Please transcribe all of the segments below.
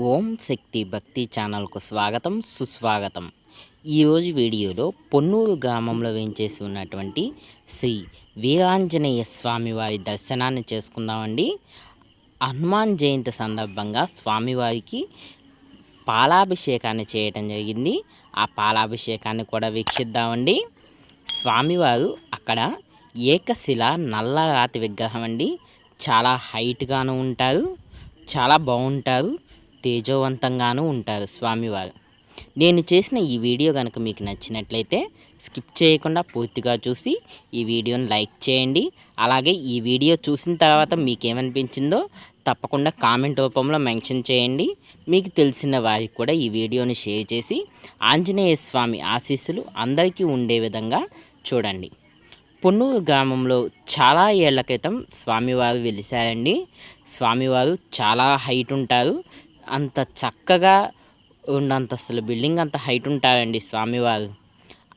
ఓం శక్తి భక్తి ఛానల్కు స్వాగతం సుస్వాగతం. ఈరోజు వీడియోలో పొన్నూరు గ్రామంలో వేయించేసి ఉన్నటువంటి శ్రీ వీరాంజనేయ స్వామి వారి దర్శనాన్ని చేసుకుందామండి. హనుమాన్ జయంతి సందర్భంగా స్వామివారికి పాలాభిషేకాన్ని చేయటం జరిగింది. ఆ పాలాభిషేకాన్ని కూడా వీక్షిద్దామండి. స్వామివారు అక్కడ ఏకశిల నల్ల రాతి విగ్రహం అండి. చాలా హైట్గాను ఉంటారు చాలా బాగుంటారు. తేజోవంతంగాను ఉంటారు స్వామివారు. నేను చేసిన ఈ వీడియో కనుక మీకు నచ్చినట్లయితే స్కిప్ చేయకుండా పూర్తిగా చూసి ఈ వీడియోని లైక్ చేయండి. అలాగే ఈ వీడియో చూసిన తర్వాత మీకేమనిపించిందో తప్పకుండా కామెంట్ రూపంలో మెన్షన్ చేయండి. మీకు తెలిసిన వారికి కూడా ఈ వీడియోని షేర్ చేసి ఆంజనేయ స్వామి ఆశీస్సులు అందరికీ ఉండే విధంగా చూడండి. పొన్నూరు గ్రామంలో చాలా ఏళ్ళ క్రితం స్వామివారు వెలిశారండి. స్వామివారు చాలా హైట్ ఉంటారు. అంత చక్కగా రెండంతస్తుల బిల్డింగ్ అంత హైట్ ఉంటారండి స్వామివారు.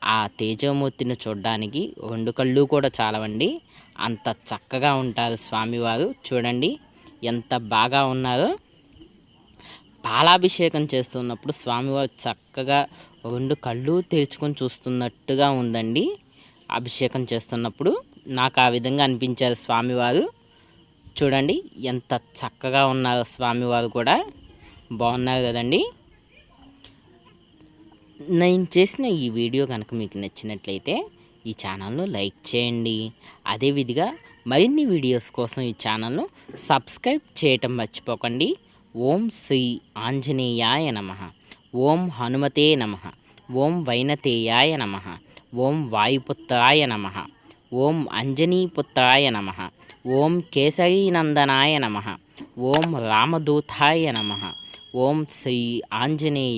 ఆ తేజమూర్తిని చూడడానికి రెండు కళ్ళు కూడా చాలవండి. అంత చక్కగా ఉంటారు స్వామివారు. చూడండి ఎంత బాగా ఉన్నారో. పాలాభిషేకం చేస్తున్నప్పుడు స్వామివారు చక్కగా రెండు కళ్ళు తెరుచుకొని చూస్తున్నట్టుగా ఉందండి. అభిషేకం చేస్తున్నప్పుడు నాకు ఆ విధంగా అనిపించారు స్వామివారు. చూడండి ఎంత చక్కగా ఉన్నారో స్వామివారు కూడా. బాగున్నారు కదండి. నేను చేసిన ఈ వీడియో కనుక మీకు నచ్చినట్లయితే ఈ ఛానల్ను లైక్ చేయండి. అదేవిధంగా మరిన్ని వీడియోస్ కోసం ఈ ఛానల్ను సబ్స్క్రైబ్ చేయటం మర్చిపోకండి. ఓం శ్రీ ఆంజనేయాయ నమ. ఓం హనుమతే నమ. ఓం వైనతేయాయ నమ. ఓం వాయుపుత్రాయ నమ. ఓం అంజనీపుత్రాయ నమ. ఓం కేసరీనందనాయ నమ. ఓం రామదూతాయ నమ. ఓం శ్రీ ఆంజనేయ